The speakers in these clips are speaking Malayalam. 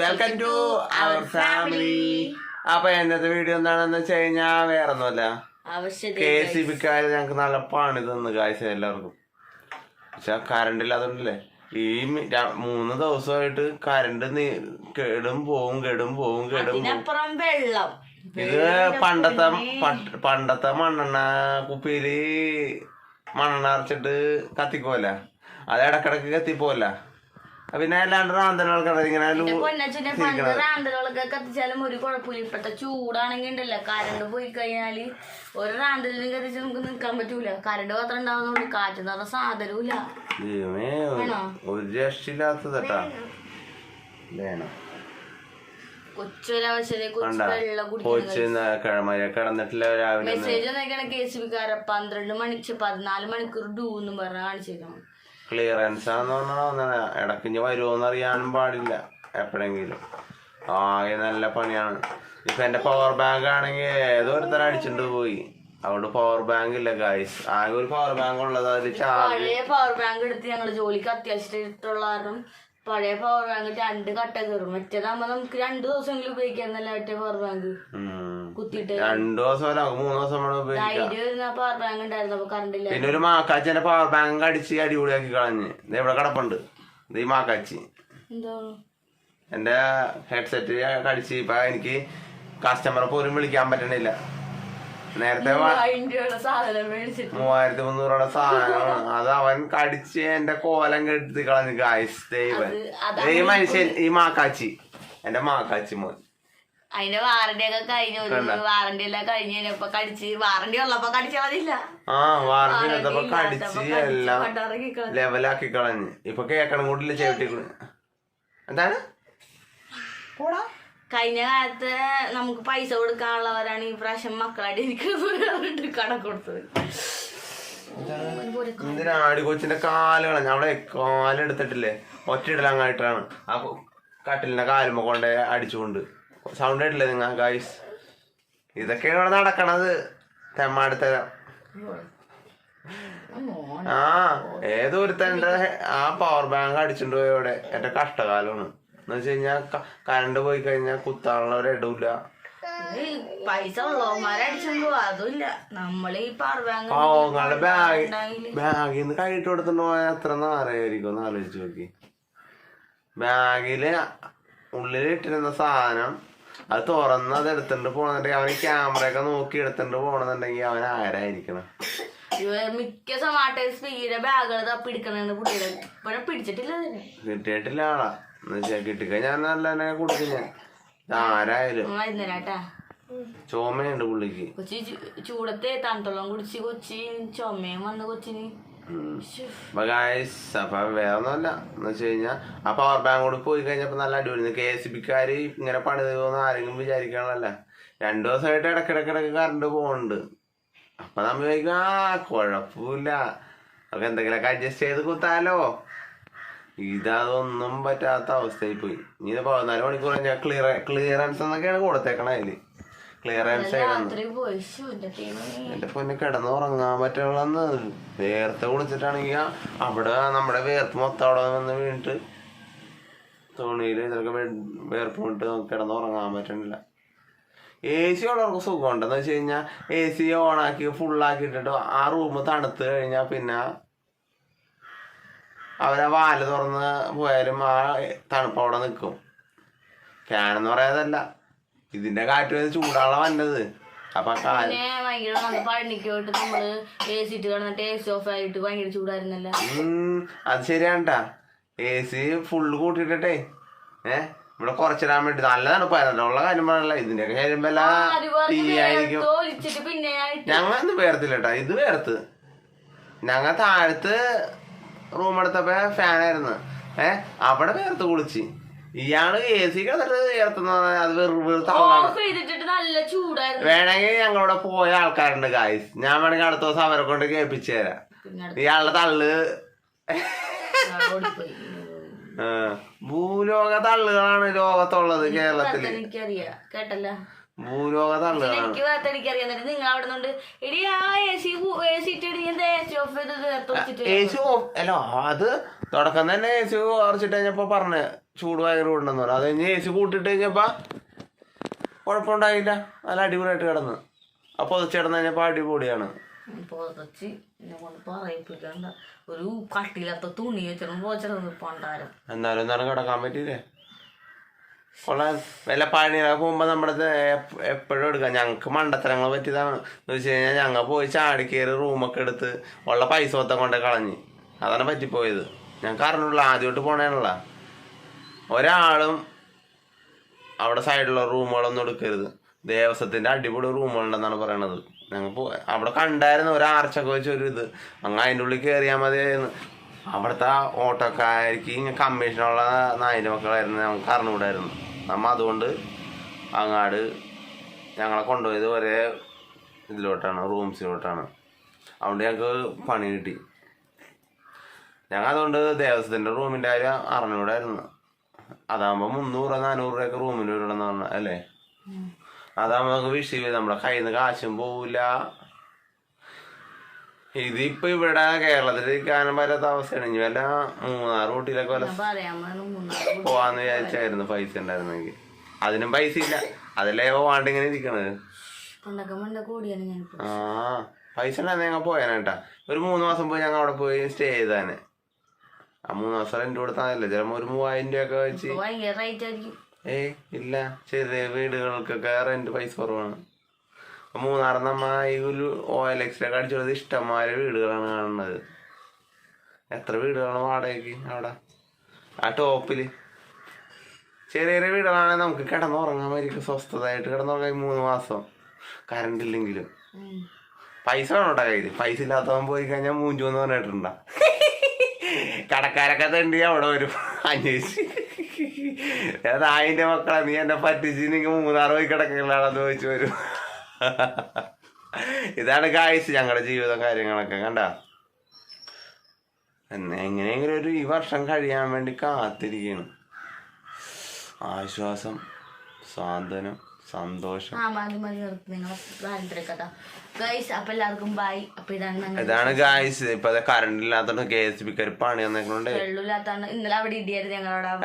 വെൽക്കം ടു അവർ ഫാമിലി അപ്പൊ എന്നത്തെ വീഡിയോ എന്താണെന്ന് വെച്ച് കഴിഞ്ഞാ വേറെ ഒന്നുമല്ല കെ സി ബിക്കാര് ഞങ്ങക്ക് നല്ല പണി തന്നു കാഴ്ച എല്ലാവർക്കും. പക്ഷെ കറണ്ട് ഇല്ലാതുണ്ടല്ലേ ഈ മൂന്ന് ദിവസമായിട്ട് കറണ്ട് കേടും പോവും കേടും പോവും കേടും വെള്ളം. ഇത് പണ്ടത്തെ പണ്ടത്തെ മണ്ണെണ്ണ കുപ്പിയിൽ മണ്ണെണ്ണ അരച്ചിട്ട് കത്തിക്കോല അത് ഇടക്കിടക്ക് കത്തിപ്പോല പിന്നെ അല്ലാണ്ട് റാന്തലുകൾക്കട ഇങ്ങനെ പൊന്നച്ചനെ പണ്ട് റാന്തലുകളൊക്കെ കത്തിച്ചാലും ഒരു കുഴപ്പമില്ല. ഇപ്പത്തെ ചൂടാണെങ്കിൽ ഉണ്ടല്ലോ. കരണ്ട് പോയി കഴിഞ്ഞാൽ ഒരു റാന്തലിനും കത്തിച്ച് നമുക്ക് നിക്കാൻ പറ്റൂല. കരണ്ട് മാത്രം ഉണ്ടാവുന്നുള്ളൂ കാറ്റ് നിറ സാധനവും ദൈവമേ, ഒരു- രക്ഷയില്ലാത്തതട്ടാ. വേണം? കിടന്നിട്ടില്ല രാവിലെ. മെസ്സേജ് കെ സി ബിക്കാര പന്ത്രണ്ട് മണിക്ക് പതിനാല് മണിക്കൂർ ഡൂ എന്ന് പറഞ്ഞ കാണിച്ചേക്കണം. ക്ലിയറൻസ് ആണെന്ന് പറഞ്ഞാൽ വരുമോ എന്ന് അറിയാനും പാടില്ല. എപ്പോഴെങ്കിലും. ആകെ നല്ല പണിയാണ്. ഇപ്പൊ എന്റെ പവർ ബാങ്ക് ആണെങ്കിൽ ഏതോ ഒരുത്തരം അടിച്ചിട്ട് പോയി. അവിടെ പവർ ബാങ്ക് ഇല്ല ഗായ്സ് ആകെ ഒരു പവർ ബാങ്ക് ഉള്ളത് അതിൽ ചാർജ് പഴയ പവർ ബാങ്ക് എടുത്ത് ഞങ്ങൾ ജോലിക്ക് അത്യാവശ്യമായിട്ടുള്ള കാരണം പഴയ പവർ ബാങ്ക് രണ്ട് കട്ട കയറും. മറ്റേതാകുമ്പോ നമുക്ക് രണ്ടു ദിവസമെങ്കിലും ഉപയോഗിക്കാന്നല്ല മറ്റേ പവർ ബാങ്ക് കുത്തിയിട്ട് രണ്ടു ദിവസം അല്ല മൂന്ന് ദിവസം വേണം ഉപയോഗിക്കാം. പവർ ബാങ്ക് ഉണ്ടായിരുന്നു അപ്പൊ കറണ്ട് ഇല്ല പിന്നെ ഒരു മാക്കാച്ചിന്റെ പവർ ബാങ്ക് അടിച്ച് അടിപൊളിയാക്കി കളഞ്ഞ്. ഇത് ഇവിടെ കിടപ്പുണ്ട്. ഇത് ഈ മാക്കാച്ചി. എന്തോ? എന്റെ ഹെഡ്സെറ്റ് അടിച്ച് ഇപ്പൊ എനിക്ക് കസ്റ്റമറെ പോലും വിളിക്കാൻ പറ്റണില്ല. നേരത്തെ മൂവായിരത്തി മുന്നൂറുടെ സാധനമാണ്. അത് അവൻ കടിച്ച് എന്റെ കോലം കെടുത്തി കളഞ്ഞു. ഗായ്സ് ദൈവൻ ഈ മനുഷ്യൻ ഈ മാക്കാച്ചി. എന്റെ മാക്കാച്ചി മോൻ. അതിന്റെ വാറണ്ടി ഒക്കെ കഴിഞ്ഞു വാറണ്ടി എല്ലാം കഴിഞ്ഞ് കഴിഞ്ഞപ്പോ കടിച്ച് വാറണ്ടി ഉള്ളപ്പോ കടിച്ചാൽ മതിയില്ല. ആ വാറണ്ടി കടിച്ച് എല്ലാം ലെവലാക്കി കളഞ്ഞു. ഇപ്പൊ കേക്കണം കൂടില്ല ചേട്ടി എന്താണ്? പോടാ. കഴിഞ്ഞ കാലത്ത് നമുക്ക് പൈസ കൊടുക്കാനുള്ളവരാണ് ഈ പ്രാവശ്യം മക്കളായിട്ട് എനിക്ക് കട കൊടുത്തത്. എന്തിനാ ആടി കൊച്ചിന്റെ കാൽ കളഞ്ഞ? അവിടെ കാലെടുത്തിട്ടില്ലേ? ഒറ്റയിടലങ്ങായിട്ടാണ്. ആ കട്ടിലിന്റെ കാലുമ്പോ കൊണ്ട് അടിച്ചുകൊണ്ട്. സൗണ്ട് ആയിട്ടില്ലേ നിങ്ങൾ ഗായ്സ് ഇതൊക്കെയാണ് ഇവിടെ നടക്കണത്. തെമ്മാടിത്തരം. ആ ഏതോ ഒരുത്തൻ ആ പവർ ബാങ്ക് അടിച്ചിട്ട് പോയവിടെ എന്റെ കഷ്ടകാലമാണ്. എന്ന് വെച്ച് കഴിഞ്ഞാൽ കറണ്ട് പോയി കഴിഞ്ഞാൽ കുത്താനുള്ള ഒരു ഇടവില്ല പൈസ ഉള്ളവന്മാരെ അടിച്ചോണ്ട് പോവാ അതുമില്ല. നമ്മൾ ഈ ബാഗിൽ നിന്ന് കൈയിട്ട് കൊടുത്തിട്ട് പോയാൽ എത്ര നാറായിരിക്കും എന്ന് ആലോചിച്ച് നോക്കി. ബാഗിൽ ഉള്ളിലിട്ടിരുന്ന സാധനം അത് തുറന്ന് അത് എടുത്തിട്ട് പോണെന്നുണ്ടെങ്കിൽ അവന് ക്യാമറ ഒക്കെ നോക്കി എടുത്തിട്ട് പോണെന്നുണ്ടെങ്കിൽ അവൻ ആരായിരിക്കണം? മിക്ക സമാട്ടേഴ്സ് സ്പീഡ് ബാഗുകൾ തപ്പിടിക്കണ കുട്ടികളെ. ഇപ്പോഴും പിടിച്ചിട്ടില്ല അതിനെ. കിട്ടിയിട്ടില്ല ആളാ. എന്നുവെച്ചാ കിട്ടിക്കഴിഞ്ഞാൽ നല്ല തന്നെ കൊടുക്കും ഞാൻ. ആരായാലും. വൈകുന്നേരാട്ടാ ചോമയുണ്ട് പുള്ളിക്ക്. കൊച്ചി ചൂടത്തെ തണുത്തോളം കുടിച്ച് കൊച്ചി ചുമയും വന്ന് കൊച്ചിന്. ശ്ശോ. അപ്പൊ ഗായ്സ് അപ്പൊ വേറെ എന്ന് വെച്ച് ആ പവർ ബാങ്ക് കൂടി പോയി കഴിഞ്ഞപ്പോ നല്ല അടിപൊളി കെ എസ് ബിക്കാര് ഇങ്ങനെ പണി പോകുന്ന ആരെങ്കിലും വിചാരിക്കണമല്ല. രണ്ടു ദിവസമായിട്ട് ഇടക്കിടക്കിടക്ക് കറണ്ട് പോകുന്നുണ്ട് അപ്പൊ നമ്മ ചോദിക്കും ആ കുഴപ്പമില്ല. നമുക്ക് എന്തെങ്കിലുമൊക്കെ അഡ്ജസ്റ്റ് ചെയ്ത് കുത്താലോ? ഇതതൊന്നും പറ്റാത്ത അവസ്ഥയിൽ പോയി ഇനി പതിനാല് മണിക്കൂർ ഞാൻ ക്ലിയർ ക്ലിയറൻസ് എന്നൊക്കെയാണ് കൊടുത്തേക്കണ അതിൽ. ശ്ശോ, എന്റെ പൊന്നെ കിടന്ന് ഉറങ്ങാൻ പറ്റുള്ളന്ന് വേർത്ത് കുളിച്ചിട്ടാണെങ്കിൽ അവിടെ നമ്മുടെ വേർത്ത് മൊത്തം അവിടെ വന്ന് വീണിട്ട് തുണിയിൽ ഇതൊക്കെ വേർപ്പ് വിട്ട് കിടന്ന് ഉറങ്ങാൻ പറ്റണില്ല. എ സി ഉള്ളവർക്ക് സുഖമുണ്ടെന്ന് വെച്ച് കഴിഞ്ഞാൽ എ സി ഓണാക്കി ഫുള്ളാക്കിയിട്ടിട്ട് ആ റൂം തണുത്ത് കഴിഞ്ഞാൽ പിന്നെ അവരാ വാൽ തുറന്ന് പോയാലും ആ തണുപ്പ് അവിടെ നിൽക്കും. ഫാനെന്ന് പറയാതല്ല. ഇതിന്റെ കാറ്റ് ചൂടാളെ വന്നത്? അപ്പൊ ആ കാൽ പിന്നെ ഭയങ്കര നല്ല പഴനിക്ക് നമ്മൾ എ സി ഇട്ട് കിടന്നിട്ട് എ സി ഓഫ് ആയിട്ട് ഭയങ്കര ചൂടായിരുന്നല്ല. ഉം, അത് ശരിയാണ്ടാ. എ സി ഫുള്ള് കൂട്ടിട്ടെ ഏ ഇവിടെ കുറച്ചിടാൻ വേണ്ടി. നല്ല തണുപ്പായിരുന്നു ഉള്ള കാര്യം ഇതിന്റെ ഇതിന്റെയൊക്കെ തോലിച്ചിട്ട് പിന്നെ ഞങ്ങൾ ഇന്ന് വേർത്തില്ലട്ടാ. ഇത് വേർത്ത്. ഞങ്ങ താഴത്ത് റൂം എടുത്തപ്പോ ഫാനായിരുന്നു ഏ അവിടെ വേർത്ത് കുളിച്ച്. ഇയാൾ എ സി കിടന്നിട്ട് അത് ചൂടായിരുന്നു. വേണമെങ്കിൽ ഞങ്ങളവിടെ പോയ ആൾക്കാരുണ്ട് ഗായ്സ് ഞാൻ വേണമെങ്കിൽ അടുത്ത ദിവസം അവരെ കൊണ്ട് കേൾപ്പിച്ചു തരാം. ഇയാളുടെ തള്ള്. ഭൂലോക തള്ളുകളാണ് ലോകത്തുള്ളത് കേരളത്തിൽ. എനിക്കറിയാം. കേട്ടല്ല? എനിക്ക് നിങ്ങൾ അവിടെ നിന്നുണ്ട് എടി ആ എ സി എ സി ഇട്ടിട്ട് എന്താ എ സി ഓഫ് ചെയ്ത് ചേർത്ത് വെച്ചിട്ട് എ സി അല്ല അത് തുടക്കം തന്നെ എ സി കുറച്ചിട്ട് കഴിഞ്ഞപ്പോ പറഞ്ഞ ചൂട് ഭയങ്കര ഉണ്ടെന്ന് പറഞ്ഞു. അത് കഴിഞ്ഞ് എ സി കൂട്ടിട്ട് കഴിഞ്ഞപ്പോ കുഴപ്പമുണ്ടായില്ല. നല്ല അടിപൊളിയായിട്ട് കിടന്ന്. അപ്പൊ ചേട്ടന്ന് കഴിഞ്ഞപ്പോ അടിപൊളിയാണ്. പുതച്ച്. എന്നെ കൊണ്ട് പറയിപ്പിക്കണ്ട ഒരു കട്ടിയില്ലാത്ത തുണി വെച്ചിട്ട് പോച്ചിട്ട് പണ്ടാരം. എന്നാലും എന്താണ് കിടക്കാൻ പറ്റിയില്ലേ? കൊള്ളാൻ വല്ല പോകുമ്പോ നമ്മുടെ എപ്പോഴും എടുക്കാം. ഞങ്ങക്ക് മണ്ടത്തരങ്ങൾ പറ്റിയതാണ്. എന്ന് വെച്ച് കഴിഞ്ഞാൽ ഞങ്ങൾ പോയി ചാടി കയറി റൂമൊക്കെ എടുത്ത് ഉള്ള പൈസ മൊത്തം കൊണ്ടേ കളഞ്ഞ്. അതാണ് പറ്റിപ്പോയത്. ഞങ്ങൾക്ക് അറിഞ്ഞുള്ള ആദ്യമായിട്ട് പോണേനുള്ള ഒരാളും അവിടെ സൈഡിലുള്ള റൂമുകളൊന്നും എടുക്കരുത്. ദേവസ്വത്തിന്റെ അടിപൊളി റൂമുകളുണ്ടെന്നാണ് പറയണത്. ഞങ്ങൾ അവിടെ കണ്ടായിരുന്നു ഒരു ആർച്ചൊക്കെ വെച്ച് ഒരു ഇത്. അങ്ങ് അതിന്റെ ഉള്ളിൽ കയറിയാൽ മതിയായിരുന്നു. അവിടുത്തെ ഓട്ടോക്കാർക്ക് കമ്മീഷനുള്ള നായിന്റെ മക്കളായിരുന്നു. ഞങ്ങൾക്ക് അറിഞ്ഞുകൂടായിരുന്നു നമ്മ അതുകൊണ്ട് അങ്ങാട് ഞങ്ങളെ കൊണ്ടുപോയത് ഒരേ ഇതിലോട്ടാണ് റൂംസിലോട്ടാണ്. അതുകൊണ്ട് ഞങ്ങൾക്ക് പണി കിട്ടി. ഞങ്ങൾ അതുകൊണ്ട് ദേവസ്വത്തിന്റെ റൂമിന്റെ കാര്യം അറിഞ്ഞുകൂടായിരുന്നു അതാകുമ്പോൾ മുന്നൂറ് നാനൂറ് രൂപയൊക്കെ റൂമിന് വരണം പറഞ്ഞാൽ അല്ലേ അതാകുമ്പോൾ നമുക്ക് വിഷയമില്ല. നമ്മുടെ കയ്യിൽ നിന്ന് കാശും പോവില്ല ഇതിപ്പോ ഇവിടെ കേരളത്തിൽ ഇരിക്കാനും പറ്റാത്ത അവസ്ഥയാണ്. ഇനി വല്ല മൂന്നാർ ഊട്ടിയിലൊക്കെ വല്ല പോവാന്ന് വിചാരിച്ചായിരുന്നു പൈസ ഉണ്ടായിരുന്നെങ്കിൽ. അതിനും പൈസ ഇല്ല. അതല്ലേ വാണ്ട് ഇങ്ങനെ ഇരിക്കണത്? ആ പൈസ ഉണ്ടായിരുന്നു ഞങ്ങൾ പോയാനേട്ടാ. ഒരു മൂന്ന് മാസം പോയി ഞങ്ങൾ അവിടെ പോയി സ്റ്റേ ചെയ്താനെ ആ മൂന്ന് മാസം റെന്റ് കൊടുത്താന്നല്ലേ? ചിലപ്പോ ഒരു മൂവായിരം രൂപയൊക്കെ വെച്ച് ഏയ് ഇല്ല. ചെറിയ വീടുകൾക്കൊക്കെ റെന്റ് പൈസ കുറവാണ്. മൂന്നാർ നമ്മ ഈ ഒരു ഓ എൽ എക്സിലൊക്കെ അടിച്ചുള്ളത് ഇഷ്ടംമാരെ വീടുകളാണ് കാണുന്നത്. എത്ര വീടുകളാണ് വാടകയ്ക്ക് അവിടെ? ആ ടോപ്പിൽ. ചെറിയ ചെറിയ വീടുകളാണെങ്കിൽ നമുക്ക് കിടന്നുറങ്ങാൻ വരിക സ്വസ്ഥതായിട്ട് കിടന്നുറങ്ങാൻ മൂന്ന് മാസം കറണ്ട് ഇല്ലെങ്കിലും. പൈസ വേണം കേട്ടോ കയ്യിൽ പൈസ ഇല്ലാത്തവൻ പോയി കഴിഞ്ഞാൽ മൂഞ്ചു എന്ന് പറഞ്ഞിട്ടുണ്ടാ. കടക്കാരൊക്കെ തണ്ടി അവിടെ വരും. അന്വേഷിച്ച്. നായിന്റെ മക്കളെ നീ എന്നെ പറ്റിച്ച് നിങ്ങൾ മൂന്നാറ് പോയി കിടക്കലാണെന്ന് ചോദിച്ചു വരും. ഇതാണ് കാഴ്ച ഞങ്ങളുടെ ജീവിതം കാര്യങ്ങളൊക്കെ കണ്ട? എന്നെ എങ്ങനെയെങ്കിലും ഒരു ഈ വർഷം കഴിയാൻ വേണ്ടി കാത്തിരിക്കണം ആശ്വാസം സാന്ത്വനം സന്തോഷം. ഇതാണ് ഗായ്സ് ഇപ്പൊ കറണ്ട് ഇല്ലാത്തോണ്ട് കെ എസ് ബിക്കാർ പണി ഞങ്ങളവിടെ.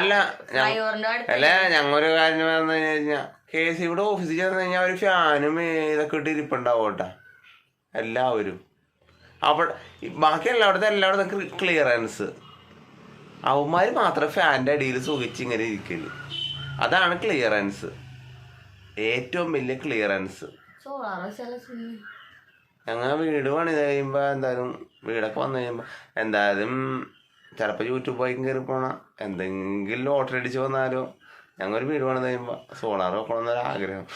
അല്ല അല്ല ഞങ്ങൊരു കാര്യം പറഞ്ഞു കഴിഞ്ഞാ കെ എസ് ഇവിടെ ഓഫീസിൽ ചെന്ന് കഴിഞ്ഞാൽ ഒരു ഫാനും ഇതൊക്കെ ഇട്ട് ഇരിപ്പുണ്ടാവും കേട്ടാ എല്ലാവരും അവിടെ ബാക്കി എല്ലായിടത്തും എല്ലായിടത്തും ക്ലിയറൻസ് അവന്മാർ മാത്രം ഫാന്റെ അടിയിൽ സുഖിച്ച് ഇങ്ങനെ ഇരിക്കൽ. അതാണ് ക്ലിയറൻസ് ഏറ്റവും വലിയ ക്ലിയറൻസ് ഞങ്ങൾ വീട് പണിത് കഴിയുമ്പോൾ എന്തായാലും വീടൊക്കെ വന്നു കഴിയുമ്പോൾ എന്തായാലും ചിലപ്പോൾ യൂട്യൂബ് ബൈക്കും കയറി പോകണം എന്തെങ്കിലും ലോട്ടറി അടിച്ച് വന്നാലോ. ഞങ്ങൾ ഒരു വീട് പണിത് കഴിയുമ്പോൾ സോളാർ വെക്കണം എന്നൊരു ആഗ്രഹം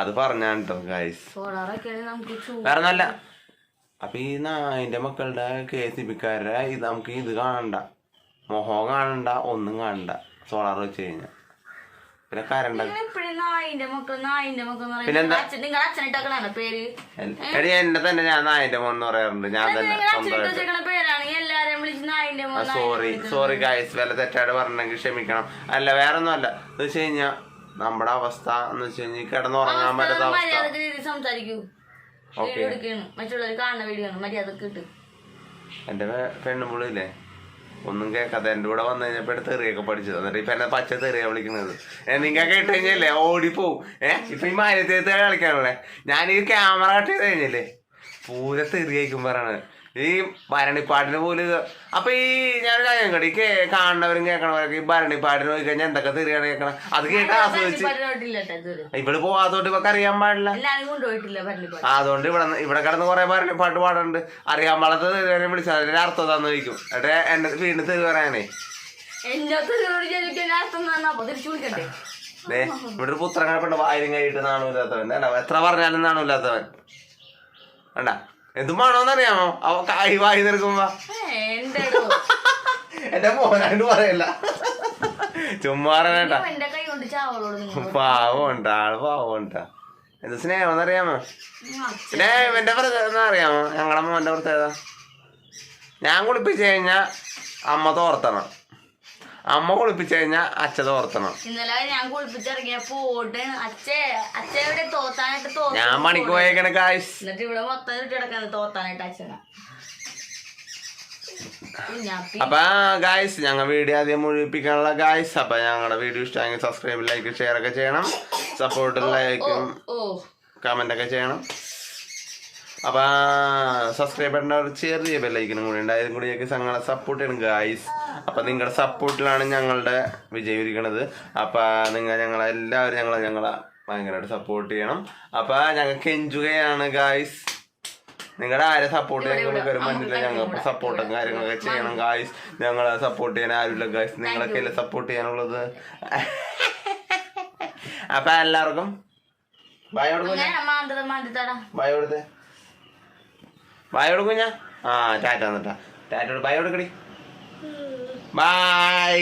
അത് പറഞ്ഞാണ് കേട്ടോ ഗൈസ് വേറെ നല്ല അപ്പൊ ഈ നായന്റെ മക്കളുടെ കെ സി ബിക്കാരുടെ ഇത് നമുക്ക് ഇത് കാണണ്ട. മൊഹം കാണണ്ട ഒന്നും കാണണ്ട. സോളാർ വെച്ച് കഴിഞ്ഞാൽ പിന്നെ കരണ്ട പിന്നെന്താ? എന്നെ തന്നെ ഞാൻ നായന്റെ മോൻ എന്ന് പറയാറുണ്ട്. ഞാൻ തന്നെ സ്വന്തമായിട്ട്. സോറി സോറി ഗായ്സ് വില തെറ്റായിട്ട് പറഞ്ഞെങ്കിൽ ക്ഷമിക്കണം. അല്ല വേറെ ഒന്നും അല്ല എന്ന് വെച്ച് കഴിഞ്ഞാ നമ്മുടെ അവസ്ഥ എന്ന് വെച്ച് കഴിഞ്ഞാൽ കിടന്നുറങ്ങാൻ പറ്റാത്ത അവസ്ഥ. സംസാരിക്കൂ. മറ്റുള്ളവർ കാണുന്ന വീഡിയോ കിട്ടും എന്റെ പെണ്ണുമ്പുള്ളില്ലേ ഒന്നും കേൾക്കാതെ എന്റെ കൂടെ വന്നു കഴിഞ്ഞപ്പോ എടുത്ത് തെറിയൊക്കെ പഠിച്ചത്. എന്നിട്ട് ഇപ്പൊ എന്നെ പച്ച തെറിയാ വിളിക്കുന്നത്. നിങ്ങൾ കേട്ട് കഴിഞ്ഞല്ലേ? ഓടിപ്പോവും ഏഹ് ഇപ്പൊ ഈ മാര്യത്തെ കളിക്കാനുള്ളേ? ഞാൻ ഈ ക്യാമറ കട്ട് ചെയ്ത് കഴിഞ്ഞല്ലേ? പൂര തെറിയായിരിക്കും പറയണത്. ഈ ഭരണിപ്പാട്ടിന് പോലും അപ്പൊ ഈ ഞാൻ കാര്യം കേട്ടോ ഈ കേ- കാണുന്നവരും കേൾക്കണവരൊക്കെ ഈ ഭരണിപ്പാട്ടിന് പോയി കഴിഞ്ഞാൽ എന്തൊക്കെ തെറിയാണ് കേൾക്കണം? അത് കേട്ട് ആസ്വദിച്ച് ഇവിടെ പോവാത്തോട്ട് ഇവക്ക് അറിയാൻ പാടില്ല. അതുകൊണ്ട് ഇവിടെ ഇവിടെ കിടന്ന് കുറെ ഭരണിപ്പാട്ട് പാട്ട് പാടുന്നുണ്ട്. അറിയാൻ പാടത്ത് തെരുവനെ വിളിച്ചാൽ അതിന്റെ അർത്ഥം തന്നു വയ്ക്കും എന്നിട്ട് എന്നെ വീണ്ടും തീരു പറയാനേ. ഇവിടെ ഒരു പുത്രൻ കിടപ്പുണ്ട് വായിലും കഴിയിട്ട് നാണൂല്ലാത്തവൻ എത്ര പറഞ്ഞാലും നാണൂല്ലാത്തവൻ വേണ്ട എന്തും വേണോന്നറിയാമോ അവ കായ് വായി നിൽക്കുമ്പോ. എന്റെ മോനായിട്ട് പറയല്ല. ചുമ്മാ വേണ്ട എന്റെ കൈ കൊണ്ട് ചാവളോട് നിങ്ങൾ പാവമുണ്ട് ആൾ പാവമുണ്ട്. എന്ത് സ്നേഹം എന്നറിയാമോ സ്നേഹം എന്റെ പ്രത്യേകത അറിയാമോ ഞങ്ങളുടെ മോന്റെ പ്രത്യേകത. ഞാൻ കുളിപ്പിച്ചു കഴിഞ്ഞാ അമ്മ തോർത്തണം. അമ്മ കുളിപ്പിച്ചു കഴിഞ്ഞാൽ അച്ഛ തോർത്തണം ഇന്നലെ ഞാൻ കുളിപ്പിച്ചിറങ്ങിയ പോട്ട് അച്ഛേ അച്ഛ ഇവിടെ തോത്താനായിട്ട് തോന്നി ഞാൻ പണിക്ക് പോയേക്കണ കാശ് എന്നിട്ട് ഇവിടെ മൊത്തം ഇട്ട് കിടക്കാണ് തോത്താനായിട്ട് അച്ഛന. കുഞ്ഞാപ്പി അപ്പൊ ഗായ്സ് ഞങ്ങൾ വീഡിയോ ആദ്യം മുഴുവിപ്പിക്കാനുള്ള ഗായ്സ് അപ്പൊ ഞങ്ങളുടെ വീഡിയോ ഇഷ്ടമെങ്കിൽ സബ്സ്ക്രൈബ് ലൈക്ക് ഷെയർ ഒക്കെ ചെയ്യണം. സപ്പോർട്ട് ലൈക്കും കമന്റ് ഒക്കെ ചെയ്യണം. അപ്പൊ സബ്സ്ക്രൈബ് ചെയ്യേണ്ട ഒരു ചെറിയ ബെല്ലൈക്കനും കൂടി ഉണ്ട്. അതും കൂടി ഞങ്ങൾക്ക് ഞങ്ങളെ സപ്പോർട്ട് ചെയ്യണം ഗായ്സ് അപ്പൊ നിങ്ങളുടെ സപ്പോർട്ടിലാണ് ഞങ്ങളുടെ വിജയം ഇരിക്കണത് അപ്പൊ നിങ്ങൾ ഞങ്ങളെ എല്ലാവരും ഞങ്ങളെ ഞങ്ങളെ ഭയങ്കരമായിട്ട് സപ്പോർട്ട് ചെയ്യണം. അപ്പൊ ഞങ്ങൾക്ക് എൻജോയാണ് ഗായ്സ് നിങ്ങളുടെ ആരെ സപ്പോർട്ട് ചെയ്യാൻ മനസ്സില്ല ഞങ്ങൾക്ക് സപ്പോർട്ടും കാര്യങ്ങളൊക്കെ ചെയ്യണം ഗായ്സ് ഞങ്ങളെ സപ്പോർട്ട് ചെയ്യാൻ ആരുമില്ല ഗായ്സ് നിങ്ങളൊക്കെ അല്ലേ സപ്പോർട്ട് ചെയ്യാനുള്ളത്? അപ്പൊ എല്ലാവർക്കും. മാന്തിത്തടാ ബൈ കൊടുത്തേ ബൈ കൊടുക്കും ഞാൻ ആ ടാറ്റ എന്നിട്ടാ ടാറ്റ ബൈ കൊടുക്കടി ബൈ